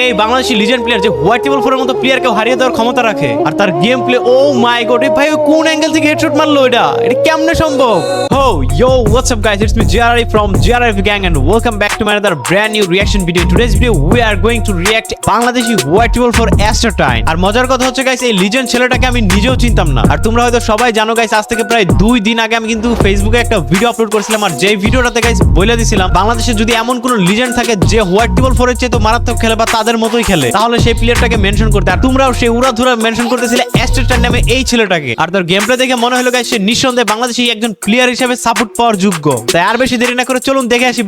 এই Bangladeshi legend player যে white table ফোরের মতো প্লেয়ারকে হারিয়ে দেওয়ার ক্ষমতা রাখে, আর তার game play oh my god ভাই কোন অ্যাঙ্গেল থেকে হেডশট মারলো এটা? এটা কেমনে সম্ভব? হো yo what's up guys it's me GRI from GRF gang and welcome back to my another brand new reaction video today's video we are going to react Bangladeshi white table for অ্যাস্টারটাইন আর মজার কথা হচ্ছে guys এই legend ছেলেটাকে আমি নিজেও চিনতাম না। আর তোমরা হয়তো সবাই জানো গাইস আজ থেকে প্রায় দুই দিন আগে আমি কিন্তু ফেসবুকে একটা ভিডিও আপলোড করেছিলাম। আর যে ভিডিওটাতে গাইস বলে দিছিলাম, বাংলাদেশে যদি এমন কোনো লিজেন্ড থাকে যে হোয়াইট টেবল ফোরের চেয়ে তো মারাত্মক খেলে বা তাদের মতোই খেলে। তাহলে সেই প্লেয়ারটাকে মেনশন করতে। আর তোমরাও সেই উড়াধুরা মেনশন করতেছিলে নামে এই ছেলেটাকে। আর তার গেম প্লে দেখে মনে হলো গাইস সে নিঃসন্দেহে একজন প্লেয়ার হিসেবে সাপোর্ট পাওয়ার যোগ্য। তাই আর বেশি দেরি না করে চলুন দেখে আসি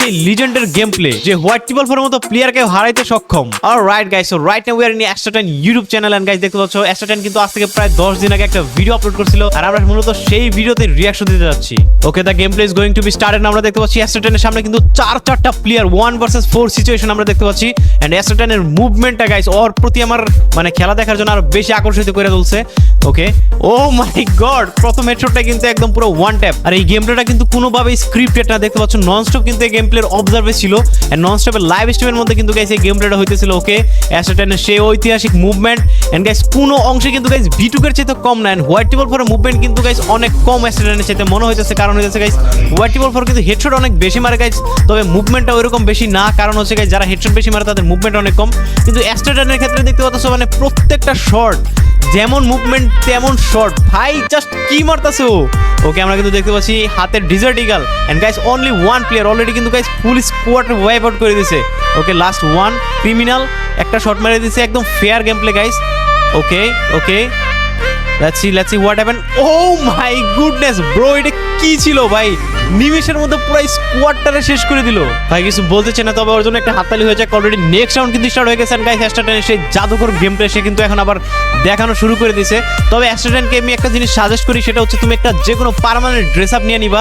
সেই লিজেন্ডের গেম প্লে যে হোয়াইট টেবল ফোরের মতো প্লেয়ারকে হারাইতে সক্ষম। আর right guys right now we are in YouTube channel and guys দেখতে পাচ্ছ অ্যাস্টারটাইন কিন্তু আজ থেকে প্রায় 10 দিন আগে একটা ভিডিও আপলোড করছিল। আর আমরা মূলত সেই ভিডিওতে রিঅ্যাকশন দিতে যাচ্ছি। Okay the game play is going to be started আমরা দেখতে পাচ্ছি অ্যাস্টারটাইনের সামনে কিন্তু চার চারটা player one versus four situation আমরা দেখতে পাচ্ছি। এন্ড অ্যাস্টারটাইনের মুভমেন্টটা গাইস ওর প্রতি আমার মানে খেলা দেখার জন্য আরও বেশি আকর্ষিত করে তুলছে। ওকে ও মাই গড প্রথম হেডশটটা কিন্তু একদম পুরো ওয়ান ট্যাপ আর এই গেম কিন্তু কোনোভাবেই স্ক্রিপ্টেড না, দেখতে পাচ্ছ? নন স্টপ কিন্তু এই গেম প্লের অবজার্ভে ছিল। এন্ড নন স্টপের লাইভ স্ট্রিমের মধ্যে কিন্তু গাইস এই গেম প্লেটা হইতেছিল ওকে অ্যাস্টারটাইনের সেই ঐতিহাসিক মুভমেন্ট এন্ড গাইস কোনো অংশে কিন্তু গাইস ভিটুকের চেয়ে কম না। এন্ড হোয়াইট টেবল ফোরের মুভমেন্ট কিন্তু গাইস অনেক কম অ্যাস্টারটাইনের চাইতে মনে হইতেছে, কারণ হইতেছে গাইস হোয়াইট টেবল ফোর কিন্তু হেডশট অনেক বেশি মারে গাইস তবে মুভমেন্টটা ওইরকম বেশি না। কারণ হচ্ছে গাইস যারা হেডশট বেশি মারে, তাদের মুভমেন্ট অনেক কম। কিন্তু অ্যাস্টারটাইনের ক্ষেত্রে দেখতে পাচ্ছ মানে প্রত্যেকটা শর্ট যেমন মুভমেন্ট তেমন শর্ট ভাই জাস্ট কি মারতাছে ও? ওকে আমরা কিন্তু দেখতে পাচ্ছি হাতের desert eagle and guys only one player already কিন্তু guys full squad wipe out করে দিছে। ওকে লাস্ট ওয়ান ক্রিমিনাল একটা শর্ট মেরে দিছে, একদম fair game play guys okay okay let's see let's see what happen oh my goodness bro এটা কি ছিল ভাই? নিমেষের মধ্যে পুরো স্কোয়াডটারে শেষ করে দিল। ভাই, কিছু বলতে চাই না, তবে ওর জন্য একটা হাততালি হয়ে যায় অলরেডি নেক্সট রাউন্ড কিন্তু স্টার্ট হয়ে গেছে। গাইস অ্যাস্টারটেনের সেই জাদুকর গেম প্লে সে কিন্তু এখন আবার দেখানো শুরু করে দিয়েছে তবে অ্যাস্টারটেনকে আমি একটা জিনিস সাজেস্ট করি, সেটা হচ্ছে তুমি একটা যে কোনো পার্মানেন্ট ড্রেস আপ নিয়ে নিবা।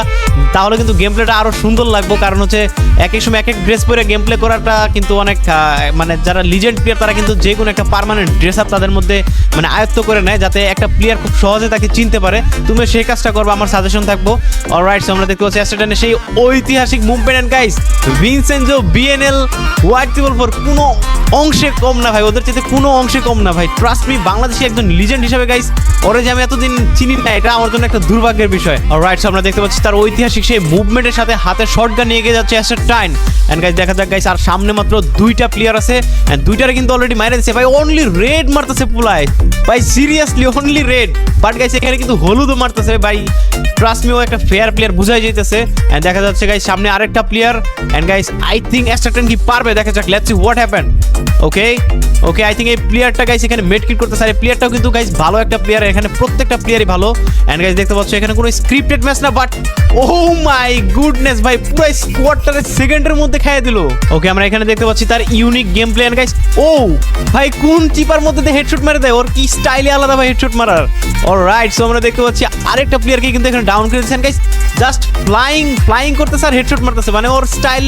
তাহলে কিন্তু গেম প্লেটা আরও সুন্দর লাগবে। কারণ হচ্ছে এক এক সময় এক এক ড্রেস পরে গেম প্লে করাটা কিন্তু অনেক মানে যারা লিজেন্ড প্লেয়ার তারা কিন্তু যে কোনো একটা পার্মানেন্ট ড্রেস আপ তাদের মধ্যে মানে আয়ত্ত করে নেয়। যাতে একটা প্লেয়ার খুব সহজে তাকে চিনতে পারে। তুমি সেই কাজটা করবে, আমার সাজেশন থাকব। অলরাইট আমরা দেখতে পাচ্ছি অ্যাস্টারটেনের সেই ঐতিহাসিক movement and guys Vincenzo BNL white table for কোনো অংশে কম না ভাই, ওদের চেয়ে কোনো অংশে কম না ভাই। ট্রাস্ট মি বাংলাদেশি একজন লিজেন্ড হিসেবে গাইস ওরে যে আমি এতদিন চিনি না, এটা আমার জন্য একটা দুর্ভাগ্যের বিষয়। অলরাইট আমরা দেখতে পাচ্ছি তার ঐতিহাসিক সেই মুভমেন্টের সাথে হাতে শর্টগান নিয়ে গিয়ে যাচ্ছে অ্যাস্টার টাইন এন্ড গাইস দেখা যাক গাইস আর সামনে মাত্র দুইটা প্লেয়ার আছে। এন্ড দুইটারে কিন্তু অলরেডি মাইরে দিচ্ছে ভাই অনলি রেড মারতেছে পুলায়। ভাই seriously only red but guys এখানে কিন্তু হলুদও মারতেছে, ভাই। ট্রাস্ট ও একটা ফেয়ার প্লেয়ার বুঝাই যাইতেছে। এন্ড দেখা যাচ্ছে গাইস সামনে আরেকটা player and guys I think অ্যাস্টারটেন কি পারবে? দেখা যাক let's see what happen okay okay I think এই প্লেয়ারটা গাইস এখানে মেড কিট করতেছে। আর প্লেয়ারটাও কিন্তু গাইস ভালো একটা প্লেয়ার এখানে প্রত্যেকটা প্লেয়ারই ভালো। এন্ড গাইস দেখতে পাচ্ছ, এখানে কোনো স্ক্রিপ্টেড ম্যাচ না বাট ও মাই গুডনেস ভাই, পুরো স্কোয়াডটারে সেকেন্ডের মধ্যে খাইয়ে দিল। ওকে আমরা এখানে দেখতে পাচ্ছি তার unique game play and guys ও ভাই, কোন চিপার মধ্যে হেডশট মেরে দেয়? ওর কি স্টাইলে আলাদা, ভাই হেডশট মারার অলরাইট সো আমরা দেখতে পাচ্ছি আরেকটা প্লেয়ারকে কিন্তু এখানে ডাউন করে দিয়েছেন গাইস জাস্ট ফ্লাইং ফ্লাইং করতেছে আর হেডশট মারতেছে। মানে ওর স্টাইল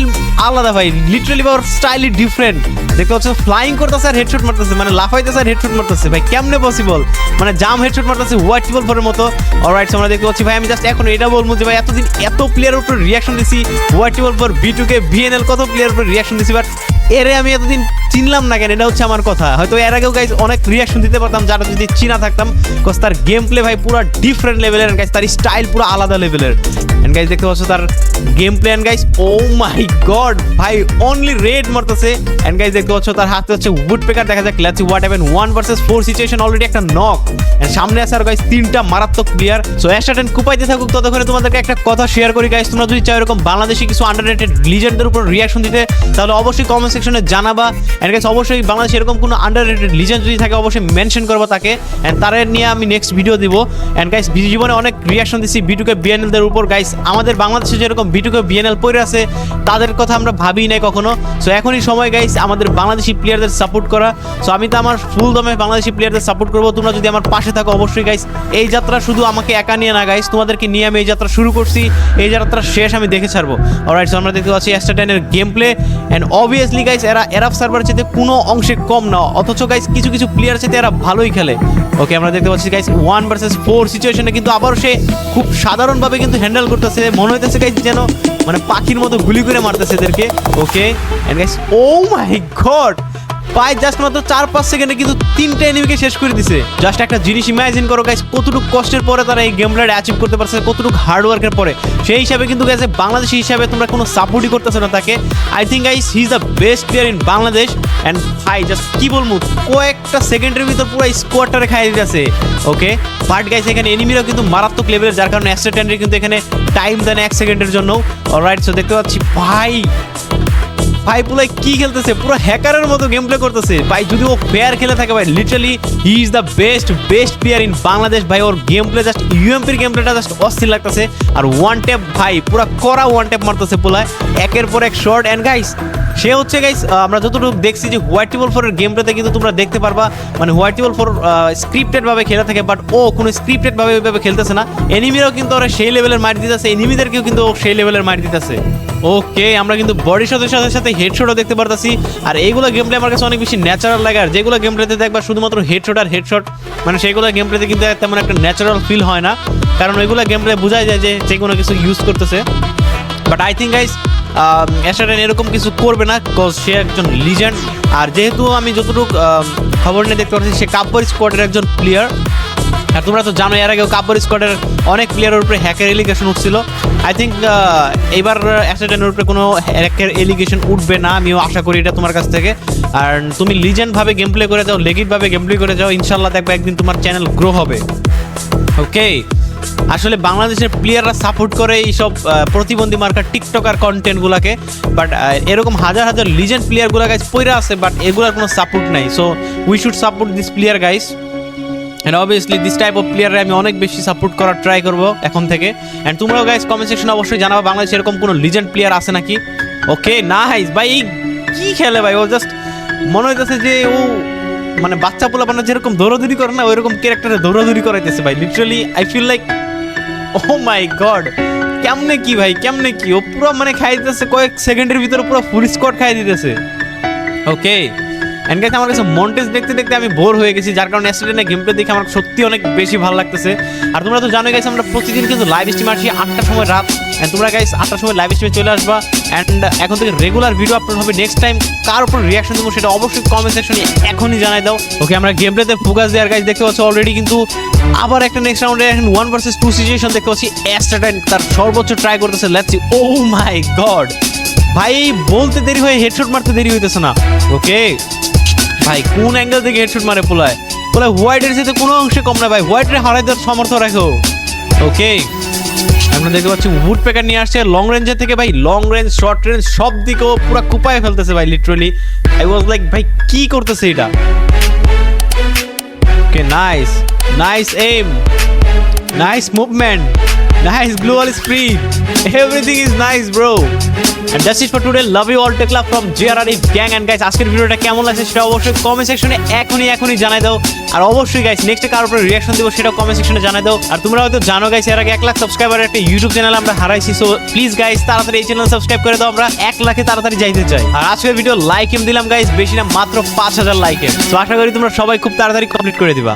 আলাদা ভাই। লিটারালি ওর স্টাইলই ডিফারেন্ট দেখতে পাচ্ছ ফ্লাইং করতেছে আর হেডশট মারতেছে। মানে লাফাইতেছে আর হেডশট মারতেছে। ভাই, কেমনে পসিবল মানে জাম হেডশট মারতেছে হোয়াইট টেবল ফোরের মতো। অলরাইট আমরা দেখতে পাচ্ছি, ভাই, আমি জাস্ট এখন এটা বলব যে, ভাই, এতদিন এত প্লেয়ারের উপর রিয়াকশন দিছি। White table four B two K VNL কত প্লেয়ারের উপর রিয়াকশন দিছি। বাট এরে আমি এতদিন চিনলাম না কেন, এটা হচ্ছে আমার কথা। হয়তো এর আগেও গাইজ অনেক রিয়াকশন দিতে পারতাম, যারা যদি চিনা থাকতাম কজ তার গেম প্লে ভাই পুরো ডিফারেন্ট লেভেলের গাইজ তার স্টাইল পুরো আলাদা লেভেলের এন্ড গাইজ দেখতে পাচ্ছ তার game play and guys oh my god ভাই অনলি রেড মারতেছে। এন্ড গাইজ দেখতে পাচ্ছ তার হাতে হচ্ছে উড পেকার দেখা যাক let's what happen one versus four situation already একটা নক সামনে আছে আর গাইজ তিনটা মারাত্মক প্লেয়ার সো অ্যাস্টার্টেন কুপাইতে থাকুক, ততক্ষণে তোমাদেরকে একটা কথা শেয়ার করি গাইজ তোমরা যদি চাও এরকম বাংলাদেশি কিছু আন্ডাররেটেড লিজেন্ডদের উপর রিয়াকশন দিতে, তাহলে অবশ্যই কমেন্ট সেকশনে জানাবা। এন্ড গাইজ অবশ্যই বাংলাদেশে এরকম কোনো আন্ডাররেটেড লিজেন্ড যদি থাকে, অবশ্যই মেনশন করব তাকে। অ্যান্ড তাদের নিয়ে আমি নেক্সট ভিডিও দিব। এন্ড গাইজ জীবনে অনেক রিয়াকশন দিচ্ছি বিটুকে বিএনএলদের উপর। গাইস আমাদের বাংলাদেশে যেরকম বিটুকে বিএনএল পড়ে আছে, তাদের কথা আমরা ভাবি নাই কখনো। সো এখনই সময় গাইস আমাদের বাংলাদেশি প্লেয়ারদের সাপোর্ট করা। সো আমি তো আমার ফুল দমে বাংলাদেশি প্লেয়ারদের সাপোর্ট করব। তোমরা যদি আমার পাশে থাকো, অবশ্যই গাইস এই যাত্রা শুধু আমাকে একা নিয়ে না গাইস তোমাদেরকে নিয়ে আমি এই যাত্রা শুরু করছি। এই যাত্রা শেষ আমি দেখে ছাড়বো। অলরাইট সো আমরা দেখতে পাচ্ছি অ্যাস্টারটেনের game play and obviously guys এরা এরাফ সার্ভার চাইতে কোনো অংশে কম না। অথচ গাইস কিছু কিছু প্লেয়ার চাইতে এরা ভালোই খেলে। ওকে আমরা দেখতে পাচ্ছি গাইস ওয়ান ভার্সেস ফোর সিচুয়েশনে কিন্তু আবার সে খুব সাধারণভাবে কিন্তু হ্যান্ডেল করতেছে। মনে হইতেছে গাইস যেন মানে পাখির মতো গুলি করে মারতেছে এদেরকে। Okay guys oh my god ভাই জাস্ট মাত্র চার, পাঁচ সেকেন্ডে কিন্তু তিনটা এনিমিকে শেষ করে দিছে। জাস্ট একটা জিনিস ইমাজিন করো গাইস কতটুকু কষ্টের পরে তারা এই গেমটা অ্যাচিভ করতে পারছে, কতটুকু হার্ড ওয়ার্কের পরে। সেই হিসাবে কিন্তু গাইস বাংলাদেশি হিসাবে তোমরা কোনো সাপোর্টই করতেছো না তাকে। I think guys he is the best player in Bangladesh and ভাই জাস্ট কি বলব, কয়েকটা সেকেন্ডের ভিতর পুরো স্কোয়াডটারে খাই দিতেছে। ওকে বাট গাইস এখানে এনিমিরাও কিন্তু মারাত্মক লেভেলের যার কারণে অ্যাসিস্ট্যান্টের কিন্তু এখানে টাইম দেন এক সেকেন্ডের জন্য অলরাইট সো দেখতে পাচ্ছি, ভাই ভাই পুলাই কি খেলতেছে? পুরো হ্যাকারের মতো গেম প্লে করতেছে। ভাই, যদি ও ফেয়ার খেলে থাকে ভাই literally he is the best best player in Bangladesh ভাই, ওর গেম প্লে জাস্ট ইউএমপির গেম প্লেটা জাস্ট অস্থির লাগতেছে। আর ওয়ান ট্যাপ ভাই, পুরো করা ওয়ান ট্যাপ মারতেছে একের পর এক শর্ট অ্যান্ড গাইস সে হচ্ছে গাইস আমরা যতটুকু দেখছি যে হোয়াইট টেবল ফোরের গেম প্লেতে কিন্তু তোমরা দেখতে পারবা। মানে হোয়াইট টেবল ফোর স্ক্রিপ্টেড ভাবে খেলে থাকে বাট ও কোনো স্ক্রিপ্টেড ভাবে ওইভাবে খেলতেছে না। এনিমিরাও কিন্তু ওরা সেই লেভেলের মার দিতেছে এনিমিদেরকেও কিন্তু সেই লেভেলের মার দিতেছে। ওকে, আমরা কিন্তু বডি শটের সাথে সাথে হেডশটও দেখতে পারতাছি। আর এইগুলো গেম প্লে আমার কাছে অনেক বেশি ন্যাচারাল লাগে। আর যেগুলো গেম প্লেতে দেখবা শুধুমাত্র হেডশট আর হেডশট মানে সেইগুলো গেম প্লেতে কিন্তু তেমন একটা ন্যাচারাল ফিল হয় না। কারণ ওইগুলো গেম প্লে বোঝাই যায় যে যে কোনো কিছু ইউজ করতেছে। বাট আই থিঙ্ক গাইস অ্যাসাডেন এরকম কিছু করবে না কজ সে একজন লিজেন্ড আর যেহেতু আমি যতটুকু খবর নিয়ে দেখতে পাচ্ছি সে কাব্বর স্কোয়াডের একজন প্লেয়ার আর তোমরা তো জানো এর আগেও কাব্বর স্কোয়াডের অনেক প্লেয়ারের উপরে হ্যাকের এলিগেশন উঠছিল। আই থিঙ্ক এইবার অ্যাসাডেনের উপরে কোনো হ্যাকের এলিগেশন উঠবে না, আমিও আশা করি এটা তোমার কাছ থেকে। আর তুমি লিজেন্ড ভাবে গেম প্লে করে যাও লেগিট ভাবে গেম প্লে করে যাও ইনশাল্লাহ দেখবে একদিন তোমার চ্যানেল গ্রো হবে। ওকে আসলে বাংলাদেশের প্লেয়াররা সাপোর্ট করে এইসব প্রতিবন্ধী মার্কার টিকটকার কন্টেন্টগুলোকে বাট এরকম হাজার হাজার লিজেন্ড প্লেয়ারগুলো গাইজ পইরা আছে বাট এগুলোর কোনো সাপোর্ট নাই। So we should support this player guys and obviously this type of প্লেয়ারে আমি অনেক বেশি সাপোর্ট করার ট্রাই করব এখন থেকে। অ্যান্ড তোমরাও গাইস কমেন্ট সেকশনে অবশ্যই জানাব বাংলাদেশে এরকম কোনো লিজেন্ড প্লেয়ার আছে নাকি? ওকে না হাইস ভাই কি খেলে ভাই? ও জাস্ট মনে হইতেছে যে ও মানে বাচ্চা পোলা মানে যেরকম দৌড়াদৌড়ি করে না, ওইরকম ক্যারেক্টারে দৌড়াদৌড়ি করাইতেছে ভাই। Literally I feel like oh my god কেমনে কি ভাই, কেমনে কি? ও পুরো মানে খাই দিতেছে কয়েক সেকেন্ডের ভিতরে পুরো ফুল স্কোয়াড খাই দিতেছে। ওকে এন্ড গাইস আমার কাছে মন্টেজ দেখতে দেখতে আমি বোর হয়ে গেছি, যার কারণে অ্যাক্সিডেন্টে গেম দেখে আমার সত্যি অনেক বেশি ভালো লাগতেছে। আর তোমরা তো জানো গাইস আমরা প্রতিদিন কিন্তু লাইভ স্ট্রিম আসি আটটার সময় রাত। এন্ড তোমরা গাইস আটটার সময় লাইভ স্ট্রিমে চলে আসবা। এন্ড এখন থেকে রেগুলার ভিডিও আপলোড হবে। নেক্সট টাইম কার উপর রিয়াকশন দেবো সেটা অবশ্যই কমেন্ট সেকশনে এখনই জানাই দাও। ওকে আমরা গেম ফোকাস দেওয়ার গাইস দেখতে পাচ্ছি অলরেডি কিন্তু আবার একটা নেক্সট রাউন্ডে এখন ওয়ান ভার্সেস টু সিচুয়েশন দেখতে পাচ্ছি। অ্যাস্টাটাইন তার সর্বোচ্চ ট্রাই করতেছে। লেটস ও মাই গড ভাই, বলতে দেরি হয়ে হেডশট মারতে দেরি হইতেছে না। ওকে ভাই, কোন অ্যাঙ্গেল থেকে হেডশট মারে পোলায়? পোলায় হোয়াইটের সাথে কোনো অংশে কম না ভাই হোয়াইটের হারাই দেওয়ার সমর্থ রাখো। ওকে আমরা দেখতে পাচ্ছি উড প্যাকার নিয়ে আসছে লং রেঞ্জের থেকে ভাই লং রেঞ্জ শর্ট রেঞ্জ সব দিকেও পুরো কুপায় ফেলতেছে ভাই লিটারালি আই ওয়াজ লাইক ভাই, কি করতেছে এটা? Okay nice nice um nice movement nice global spread everything is nice bro and that's it for today love you all টেকলা from GRRE gang and guys আজকের ভিডিওটা কেমন লাগছে সেটা অবশ্যই কমেন্ট সেকশনে এখনই এখনই জানাই দাও। আর অবশ্যই গাইস নেক্সটে কার উপরে রিয়াকশন দেবো সেটাও কমেন্ট সেকশনে জানাই দাও। আর তোমরা হয়তো জানো গাইস এর আগে এক লাখ সাবস্ক্রাইবার একটা ইউটিউব চ্যানেল আমরা হারাইছি সো প্লিজ গাইস তাড়াতাড়ি এই চ্যানেল সাবস্ক্রাইব করে দাও। আমরা এক লাখে তাড়াতাড়ি যাইতে চাই। আর আজকের ভিডিও লাইক এম দিলাম গাইস বেশি না, মাত্র পাঁচ হাজার লাইকে তো আশা করি তোমরা সবাই খুব তাড়াতাড়ি কমপ্লিট করে দিবা।